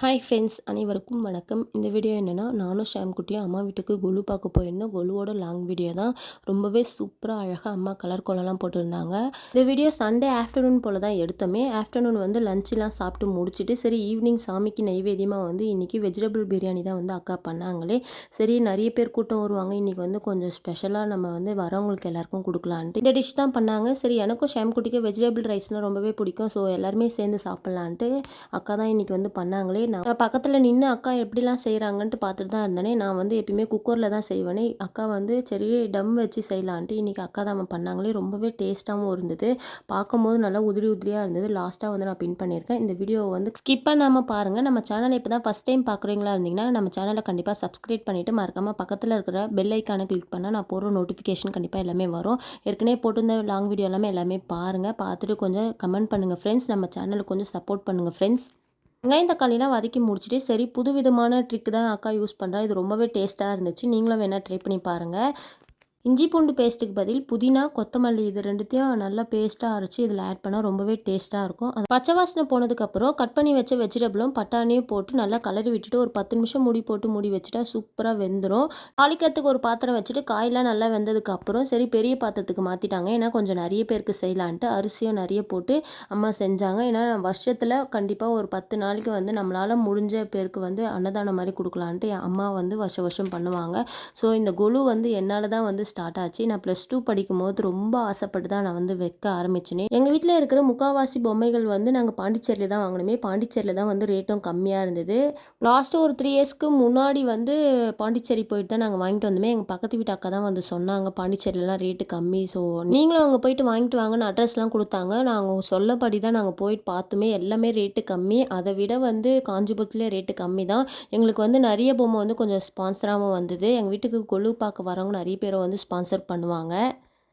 Hi friends அனைவருக்கும் வணக்கம். இந்த வீடியோ என்னென்னா நானும் ஷாம்குட்டியும் அம்மா வீட்டுக்கு கொலு பார்க்க போயிருந்தோம். கொலுவோட லாங் வீடியோ தான். ரொம்பவே சூப்பராக அழகாக அம்மா கலர் கோலம்லாம் போட்டிருந்தாங்க. இந்த வீடியோ சண்டே ஆஃப்டர்நூன் போல் தான் எடுத்தோமே. ஆஃப்டர்நூன் வந்து லஞ்செலாம் சாப்பிட்டு முடிச்சுட்டு சரி ஈவினிங் சாமிக்கு நைவேத்தியமாக வந்து இன்றைக்கி வெஜிடபிள் பிரியாணி தான் வந்து அக்கா பண்ணாங்களே. சரி நிறைய பேர் கூட்டம் வருவாங்க. இன்றைக்கி வந்து கொஞ்சம் ஸ்பெஷலாக நம்ம வந்து வரவங்களுக்கு எல்லாருக்கும் கொடுக்கலான்ட்டு இந்த டிஷ் தான் பண்ணாங்க. சரி எனக்கும் ஷாம்குட்டிக்கு வெஜிடபிள் ரைஸ்னால் ரொம்பவே பிடிக்கும். ஸோ எல்லாருமே சேர்ந்து சாப்பிட்லான்ட்டு அக்கா தான் இன்றைக்கி வந்து பண்ணாங்களே. நான் பக்கத்தில் நின்று அக்கா எப்படிலாம் செய்கிறாங்கன்ட்டு பார்த்துட்டு தான் இருந்தேனே. நான் வந்து எப்பயுமே குக்கரில் தான் செய்வேனே. அக்கா வந்து சரி டம் வச்சு செய்யலான்ட்டு இன்றைக்கி அக்கா தான் பண்ணாங்களே. ரொம்பவே டேஸ்ட்டாகவும் இருந்தது. பார்க்கும்போது நல்லா உதிரி உதிரியாக இருந்தது. லாஸ்ட்டாக வந்து நான் பின் பண்ணியிருக்கேன். இந்த வீடியோவை வந்து ஸ்கிப் பண்ணாமல் பாருங்கள் நம்ம சேனலை இப்போ தான் ஃபஸ்ட் டைம் பார்க்குறீங்களா இருந்தீங்கன்னா நம்ம சேனலை கண்டிப்பாக சப்ஸ்கிரைப் பண்ணிவிட்டு மறக்காமல் பக்கத்தில் இருக்கிற பெல் ஐக்கானை கிளிக் பண்ணால் நான் போகிற நோட்டிஃபிகேஷன் கண்டிப்பாக எல்லாமே வரும். ஏற்கனவே போட்டிருந்த லாங் வீடியோ எல்லாமே எல்லாமே பாருங்கள் பார்த்துட்டு கொஞ்சம் கமெண்ட் பண்ணுங்கள் ஃப்ரெண்ட்ஸ் நம்ம சேனலுக்கு கொஞ்சம் சப்போர்ட் பண்ணுங்கள் ஃப்ரெண்ட்ஸ் வெங்காயம் தக்காளிலாம் வதக்கி முடிச்சுட்டு சரி புது விதமான ட்ரிக் தான் அக்கா யூஸ் பண்ணுறா இது ரொம்பவே டேஸ்ட்டாக இருந்துச்சு. நீங்களும் வேணால் ட்ரை பண்ணி பாருங்கள் இஞ்சி பூண்டு பேஸ்ட்டுக்கு பதில் புதினா கொத்தமல்லி இது ரெண்டுத்தையும் நல்லா பேஸ்ட்டாக அரைச்சி இதில் ஆட் பண்ணால் ரொம்பவே டேஸ்ட்டாக இருக்கும். அது பச்சை வாசனை போனதுக்கப்புறம் கட் பண்ணி வச்ச வெஜிடபிளும் பட்டாணியும் போட்டு நல்லா கலரி விட்டுட்டு ஒரு பத்து நிமிஷம் மூடி போட்டு மூடி வச்சுட்டா சூப்பராக வெந்துடும் தாளிக்கிறதுக்கு ஒரு பாத்திரம் வச்சுட்டு காயெலாம் நல்லா வெந்ததுக்கப்புறம் சரி பெரிய பாத்திரத்துக்கு மாற்றிட்டாங்க ஏன்னா கொஞ்சம் நிறைய பேருக்கு செய்யலான்ட்டு அரிசியும் நிறைய போட்டு அம்மா செஞ்சாங்க. ஏன்னா வருஷத்தில் கண்டிப்பாக ஒரு பத்து நாளைக்கு வந்து நம்மளால் முடிஞ்ச பேருக்கு வந்து அன்னதானம் மாதிரி கொடுக்கலான்ட்டு என் அம்மா வந்து வருஷம் வருஷம் பண்ணுவாங்க. ஸோ இந்த கொலு வந்து என்னால் தான் வந்து ஸ்டார்ட் ஆச்சு. நான் ப்ளஸ் டூ படிக்கும் போது ரொம்ப ஆசைப்பட்டு தான் நான் வந்து வைக்க ஆரம்பிச்சினேன் எங்கள் வீட்டில் இருக்கிற முக்காவாசி பொம்மைகள் வந்து நாங்கள் பாண்டிச்சேரியில் தான் வாங்கினோமே. பாண்டிச்சேரியில் தான் வந்து ரேட்டும் கம்மியாக இருந்தது. லாஸ்ட்டு ஒரு த்ரீ இயர்ஸ்க்கு முன்னாடி வந்து பாண்டிச்சேரி போயிட்டு தான் நாங்கள் வாங்கிட்டு வந்தோமே. எங்கள் பக்கத்து வீட்டு அக்கா தான் வந்து சொன்னாங்க பாண்டிச்சேரியிலலாம் ரேட்டு கம்மி. ஸோ நீங்களும் அங்கே போயிட்டு வாங்கிட்டு வாங்கன்னு அட்ரஸ்லாம் கொடுத்தாங்க. நாங்கள் சொல்லபடி தான் நாங்கள் போயிட்டு பார்த்துமே. எல்லாமே ரேட்டு கம்மி. அதை விட வந்து காஞ்சிபுரத்துலேயே ரேட்டு கம்மி தான். எங்களுக்கு வந்து நிறைய பொம்மை வந்து கொஞ்சம் ஸ்பான்சராகவும் வந்தது. எங்கள் வீட்டுக்கு கொழு பார்க்க வரவங்க நிறைய பேரை வந்து ஸ்பான்சர் பண்ணுவாங்க.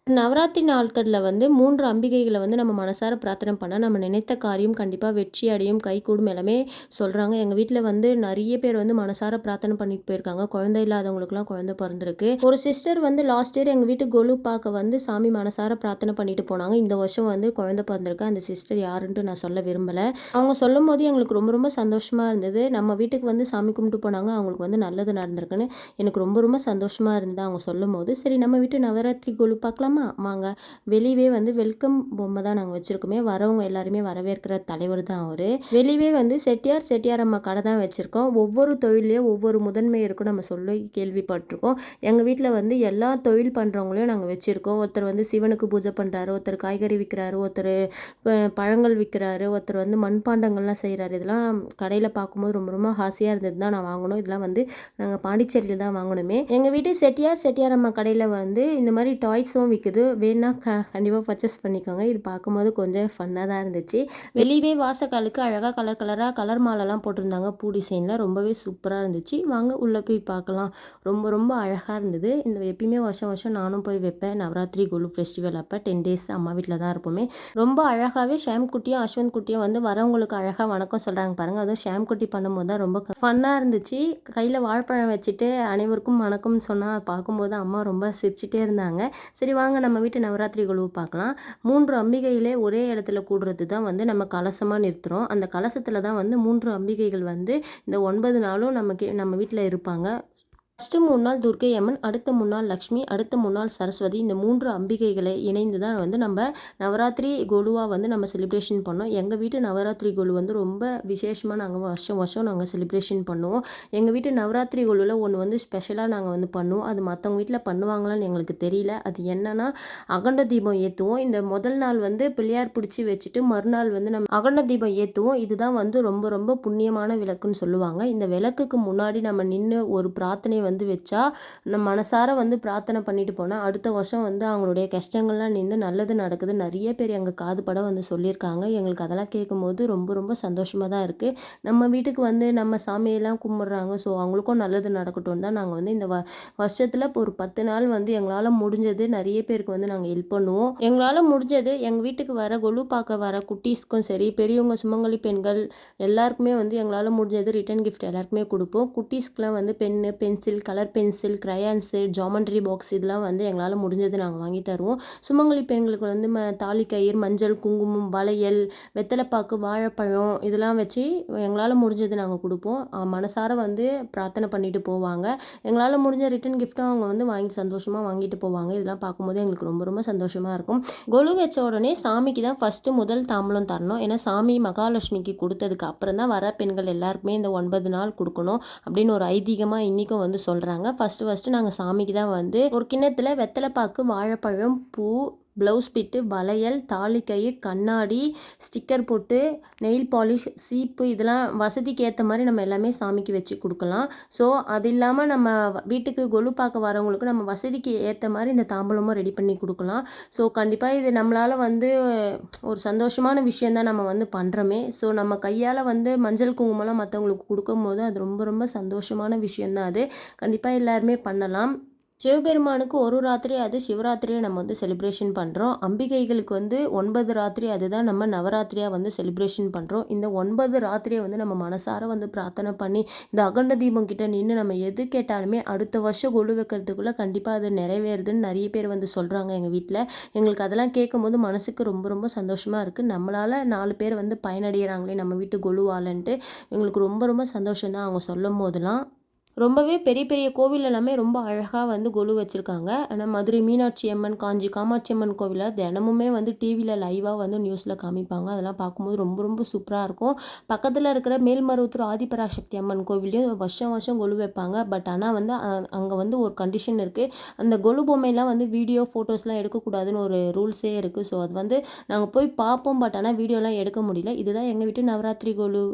நவராத்திரி நாட்களில் வந்து மூன்று அம்பிகைகளை வந்து நம்ம மனசார பிரார்த்தனை பண்ணால் நம்ம நினைத்த காரியம் கண்டிப்பாக வெற்றி அடையும் கை கூடும் எல்லாமே சொல்கிறாங்க எங்கள் வீட்டில் வந்து நிறைய பேர் வந்து மனசார பிரார்த்தனை பண்ணிட்டு போயிருக்காங்க. குழந்தை இல்லாதவங்களுக்குலாம் குழந்தை பிறந்திருக்கு. ஒரு சிஸ்டர் வந்து லாஸ்ட் இயர் எங்கள் வீட்டு கொலு பார்க்க வந்து சாமி மனசார பிரார்த்தனை பண்ணிட்டு போனாங்க. இந்த வருஷம் வந்து குழந்தை பிறந்திருக்கு. அந்த சிஸ்டர் யாருன்ட்டு நான் சொல்ல விரும்பலை. அவங்க சொல்லும் போது எங்களுக்கு ரொம்ப ரொம்ப சந்தோஷமாக இருந்தது. நம்ம வீட்டுக்கு வந்து சாமி கும்பிட்டு போனாங்க. அவங்களுக்கு வந்து நல்லது நடந்திருக்குன்னு எனக்கு ரொம்ப ரொம்ப சந்தோஷமாக இருந்தது அவங்க சொல்லும் போது. சரி நம்ம வீட்டு நவராத்திரி கொலு பார்க்கலாம் ஆமாம் வாங்க வெளியவே வந்து வெல்கம் பொம்மை தான் நாங்கள் வச்சுருக்கோமே. வரவங்க எல்லாருமே வரவேற்கிற தலைவர் தான் அவர். வெளியவே வந்து செட்டியார் செட்டியார் அம்மா கடை தான் வச்சுருக்கோம். ஒவ்வொரு தொழிலையும் ஒவ்வொரு முதன்மை இருக்கும் நம்ம சொல்லி கேள்விப்பட்டிருக்கோம். எங்கள் வீட்டில் வந்து எல்லா தொழில் பண்ணுறவங்களையும் நாங்கள் வச்சுருக்கோம். ஒருத்தர் வந்து சிவனுக்கு பூஜை பண்ணுறாரு ஒருத்தர் காய்கறி விற்கிறாரு ஒருத்தர் பழங்கள் விற்கிறாரு ஒருத்தர் வந்து மண்பாண்டங்கள்லாம் செய்கிறாரு இதெல்லாம் கடையில் பார்க்கும்போது ரொம்ப ரொம்ப ஆசையாக இருந்தது தான் நான் வாங்கணும். இதெல்லாம் வந்து நாங்கள் பாண்டிச்சேரியில் தான் வாங்கணுமே. எங்கள் வீட்டு செட்டியார் செட்டியார் அம்மா கடையில் வந்து இந்த மாதிரி டாய்ஸும் விற்க விற்குது வேணா க கண்டிப்பாக பர்ச்சேஸ் பண்ணிக்கோங்க. இது பார்க்கும்போது கொஞ்சம் ஃபன்னாக தான் இருந்துச்சு. வெளியவே வாசக்காலுக்கு அழகாக கலர் கலராக கலர் மாலைலாம் போட்டிருந்தாங்க. பூ டிசைனில் ரொம்பவே சூப்பராக இருந்துச்சு. வாங்க உள்ளே போய் பார்க்கலாம். ரொம்ப ரொம்ப அழகாக இருந்தது. இந்த எப்பயுமே வருஷம் வருஷம் நானும் போய் வைப்பேன். நவராத்திரி குழு ஃபெஸ்டிவல் அப்போ டென் டேஸ் அம்மா வீட்டில் தான் இருப்போமே. ரொம்ப அழகாகவே ஷாம் குட்டியும் அஸ்வந்த் குட்டியும் வந்து வரவங்களுக்கு அழகாக வணக்கம் சொல்கிறாங்க பாருங்கள் அதுவும் ஷாம் குட்டி பண்ணும்போது தான் ரொம்ப ஃபன்னாக இருந்துச்சு. கையில் வாழைப்பழம் வச்சுட்டு அனைவருக்கும் வணக்கம்னு சொன்னால் பார்க்கும்போது அம்மா ரொம்ப சிரிச்சிட்டே இருந்தாங்க. சரி வாங்க வாங்க நம்ம வீட்டு நவராத்திரி குழுவை பார்க்கலாம். மூன்று அம்பிகையிலே ஒரே இடத்துல கூடுறது தான் வந்து நம்ம கலசமாக நிறுத்துகிறோம் அந்த கலசத்தில் தான் வந்து மூன்று அம்பிகைகள் வந்து இந்த ஒன்பது நாளும் நமக்கு நம்ம வீட்டில் இருப்பாங்க. ஃபஸ்ட்டு மூணு நாள் துர்க்கை அம்மன் அடுத்த மூணு நாள் லக்ஷ்மி அடுத்த மூணு நாள் சரஸ்வதி இந்த மூன்று அம்பிகைகளை இணைந்து தான் வந்து நம்ம நவராத்திரி கொலுவாக வந்து நம்ம செலிப்ரேஷன் பண்ணோம். எங்கள் வீட்டு நவராத்திரி கொலு வந்து ரொம்ப விசேஷமாக நாங்கள் வருஷம் வருஷம் நாங்கள் செலிப்ரேஷன் பண்ணுவோம். எங்கள் வீட்டு நவராத்திரி கொலுவில் ஒன்று வந்து ஸ்பெஷலாக நாங்கள் வந்து பண்ணுவோம். அது மற்றவங்க வீட்டில் பண்ணுவாங்களான்னு எங்களுக்கு தெரியல. அது என்னென்னா அகண்ட தீபம் ஏற்றுவோம் இந்த முதல் நாள் வந்து பிள்ளையார் பிடிச்சி வச்சுட்டு மறுநாள் வந்து நம்ம அகண்ட தீபம் ஏற்றுவோம் இதுதான் வந்து ரொம்ப ரொம்ப புண்ணியமான விளக்குன்னு சொல்லுவாங்க. இந்த விளக்குக்கு முன்னாடி நம்ம நின்று ஒரு பிரார்த்தனை வந்து வச்சா நம்ம மனசார வந்து பிரார்த்தனை பண்ணிட்டு போனால் அடுத்த வருஷம் வந்து அவங்களுடைய கஷ்டங்கள்லாம் நின்று நல்லது நடக்குது. நிறைய பேர் எங்கள் காது படம் வந்து சொல்லியிருக்காங்க எங்களுக்கு அதெல்லாம் கேட்கும்போது ரொம்ப ரொம்ப சந்தோஷமாக தான் இருக்குது நம்ம வீட்டுக்கு வந்து நம்ம சாமியெல்லாம் கும்பிட்றாங்க. ஸோ அவங்களுக்கும் நல்லது நடக்கட்டும் தான் நாங்கள் வந்து இந்த வ வருஷத்தில் இப்போ ஒரு பத்து நாள் வந்து எங்களால் முடிஞ்சது நிறைய பேருக்கு வந்து நாங்கள் ஹெல்ப் பண்ணுவோம். எங்களால் முடிஞ்சது எங்கள் வீட்டுக்கு வர கொலு பார்க்க வர குட்டீஸ்க்கும் சரி பெரியவங்க சுமங்கலி பெண்கள் எல்லாருக்குமே வந்து எங்களால் முடிஞ்சது ரிட்டன் கிஃப்ட் எல்லாருக்குமே கொடுப்போம். குட்டீஸ்க்குலாம் வந்து pen pencil pencil colour pencil crayons geometry box இதெல்லாம் வந்து எங்களால் முடிஞ்சது நாங்கள் வாங்கி தருவோம். சுமங்கலி பெண்களுக்கு வந்து ம தாலி கயிறு மஞ்சள் குங்குமம் வளையல் வெத்தலைப்பாக்கு வாழைப்பழம் இதெல்லாம் வச்சு எங்களால் முடிஞ்சது நாங்கள் கொடுப்போம். மனசார வந்து பிரார்த்தனை பண்ணிட்டு போவாங்க. எங்களால் முடிஞ்ச ரிட்டன் கிஃப்ட்டும் அவங்க வந்து வாங்கி சந்தோஷமாக வாங்கிட்டு போவாங்க. இதெல்லாம் பார்க்கும்போது எங்களுக்கு ரொம்ப ரொம்ப சந்தோஷமாக இருக்கும். கொலு வச்ச உடனே சாமிக்கு தான் ஃபஸ்ட்டு முதல் தாம்பலம் தரணும். ஏன்னா சாமி மகாலட்சுமிக்கு கொடுத்ததுக்கு அப்புறம் தான் வர பெண்கள் எல்லாருக்குமே இந்த ஒன்பது நாள் கொடுக்கணும் அப்படின்னு ஒரு ஐதீகமாக இன்றைக்கும் வந்து சொல்கிறாங்க ஃபஸ்ட்டு ஃபஸ்ட்டு நாங்கள் சாமிக்கு தான் வந்து ஒரு கிண்ணத்தில் வெத்தலைப்பாக்கு வாழைப்பழம் பூ ப்ளவுஸ் பிட்டு வளையல் தாலி கண்ணாடி ஸ்டிக்கர் போட்டு நெயில் பாலிஷ் சீப்பு இதெல்லாம் வசதிக்கு ஏற்ற மாதிரி நம்ம எல்லாமே சாமிக்கு வச்சு கொடுக்கலாம். ஸோ அது இல்லாமல் நம்ம வீட்டுக்கு கொலு பார்க்க வரவங்களுக்கு நம்ம வசதிக்கு ஏற்ற மாதிரி இந்த தாம்பூலமும் ரெடி பண்ணி கொடுக்கலாம். ஸோ கண்டிப்பாக இது நம்மளால் வந்து ஒரு சந்தோஷமான விஷயந்தான் நம்ம வந்து பண்ணுறோமே ஸோ நம்ம கையால் வந்து மஞ்சள் குங்குமம்லாம் மற்றவங்களுக்கு கொடுக்கும்போது அது ரொம்ப ரொம்ப சந்தோஷமான விஷயந்தான் அது. கண்டிப்பாக எல்லாருமே பண்ணலாம். சிவபெருமானுக்கு ஒரு ராத்திரி அது சிவராத்திரியை நம்ம வந்து செலிப்ரேஷன் பண்ணுறோம் அம்பிகைகளுக்கு வந்து ஒன்பது ராத்திரி அதுதான் நம்ம நவராத்திரியாக வந்து செலிப்ரேஷன் பண்ணுறோம் இந்த ஒன்பது ராத்திரியை வந்து நம்ம மனசார வந்து பிரார்த்தனை பண்ணி இந்த அகண்ட தீபம் கிட்ட நின்று நம்ம எது கேட்டாலுமே அடுத்த வருஷம் கொழு வைக்கிறதுக்குள்ளே கண்டிப்பாக அது நிறைவேறுதுன்னு நிறைய பேர் வந்து சொல்கிறாங்க எங்கள் வீட்டில் எங்களுக்கு அதெல்லாம் கேட்கும்போது மனசுக்கு ரொம்ப ரொம்ப சந்தோஷமாக இருக்குது நம்மளால் நாலு பேர் வந்து பயனடைகிறாங்களே நம்ம வீட்டு கொழுவாலன்ட்டு எங்களுக்கு ரொம்ப ரொம்ப சந்தோஷம் தான் அவங்க சொல்லும் போதெல்லாம். ரொம்பவே பெரிய பெரிய கோவில் எல்லாமே ரொம்ப அழகாக வந்து கொலு வச்சுருக்காங்க. ஆனால் மதுரை மீனாட்சி அம்மன் காஞ்சி காமாட்சி அம்மன் கோவிலில் தினமுமே வந்து டிவியில் லைவாக வந்து நியூஸில் காமிப்பாங்க. அதெல்லாம் பார்க்கும்போது ரொம்ப ரொம்ப சூப்பராக இருக்கும். பக்கத்தில் இருக்கிற மேல்மருவத்தூர் ஆதிபராசக்தி அம்மன் கோவிலையும் வருஷம் வருஷம் கொலு வைப்பாங்க. பட் ஆனால் வந்து அங்கே வந்து ஒரு கண்டிஷன் இருக்குது அந்த கொலு பொம்மையெல்லாம் வந்து வீடியோ ஃபோட்டோஸ்லாம் எடுக்கக்கூடாதுன்னு ஒரு ரூல்ஸே இருக்குது ஸோ அது வந்து நாங்கள் போய் பார்ப்போம். பட் ஆனால் வீடியோலாம் எடுக்க முடியல. இதுதான் எங்கள் வீட்டு நவராத்திரி கொலு.